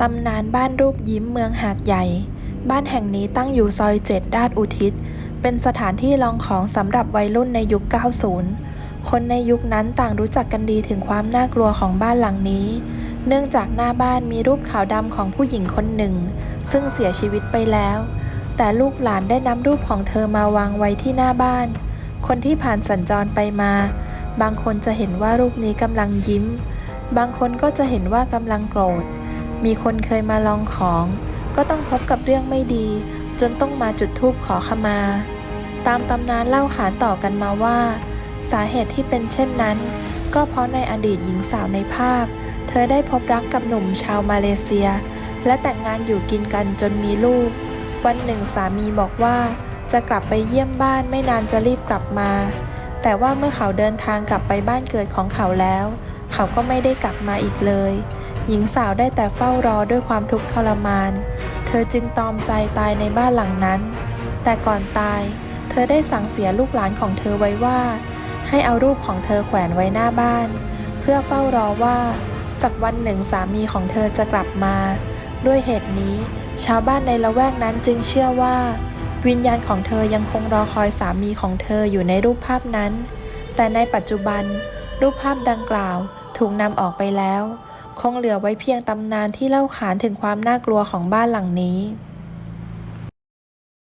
ตำนานบ้านรูปยิ้มเมืองหาดใหญ่ บ้านแห่งนี้ตั้งอยู่ซอยเจ็ดราชอุทิศ เป็นสถานที่ลองของสำหรับวัยรุ่นในยุค 90 คนในยุคนั้นต่างรู้จักกันดีถึงความน่ากลัวของบ้านหลังนี้ เนื่องจากหน้าบ้านมีรูปขาวดำของผู้หญิงคนหนึ่ง ซึ่งเสียชีวิตไปแล้ว แต่ลูกหลานได้นำรูปของเธอมาวางไว้ที่หน้าบ้าน คนที่ผ่านสัญจรไปมา บางคนจะเห็นว่ารูปนี้กำลังยิ้ม บางคนก็จะเห็นว่ากำลังโกรธ มีคนเคยมาลองของ ก็ต้องพบกับเรื่องไม่ดี จนต้องมาจุดธูปขอขมา ตามตำนานเล่าขานต่อกันมาว่า สาเหตุที่เป็นเช่นนั้น ก็เพราะในอดีตหญิงสาวในภาพ เธอได้พบรักกับหนุ่มชาวมาเลเซีย และแต่งงานอยู่กินกันจนมีลูก วันหนึ่งสามีบอกว่า จะกลับไปเยี่ยมบ้านไม่นานจะรีบกลับมา แต่ว่าเมื่อเขาเดินทางกลับไปบ้านเกิดของเขาแล้ว เขาก็ไม่ได้กลับมาอีกเลย หญิงสาวได้แต่เฝ้ารอด้วยความทุกข์ทรมาน เธอจึงตอมใจตายในบ้านหลังนั้น แต่ก่อนตาย เธอได้สั่งเสียลูกหลานของเธอไว้ว่า ให้เอารูปของเธอแขวนไว้หน้าบ้าน เพื่อเฝ้ารอว่า สักวันหนึ่งสามีของเธอจะกลับมา ด้วยเหตุนี้ ชาวบ้านในละแวกนั้นจึงเชื่อว่า วิญญาณของเธอยังคงรอคอยสามีของเธออยู่ในรูปภาพนั้น แต่ในปัจจุบัน รูปภาพดังกล่าวถูกนำออกไปแล้ว คงเหลือไว้เพียงตำนานที่เล่าขานถึงความน่ากลัวของบ้านหลังนี้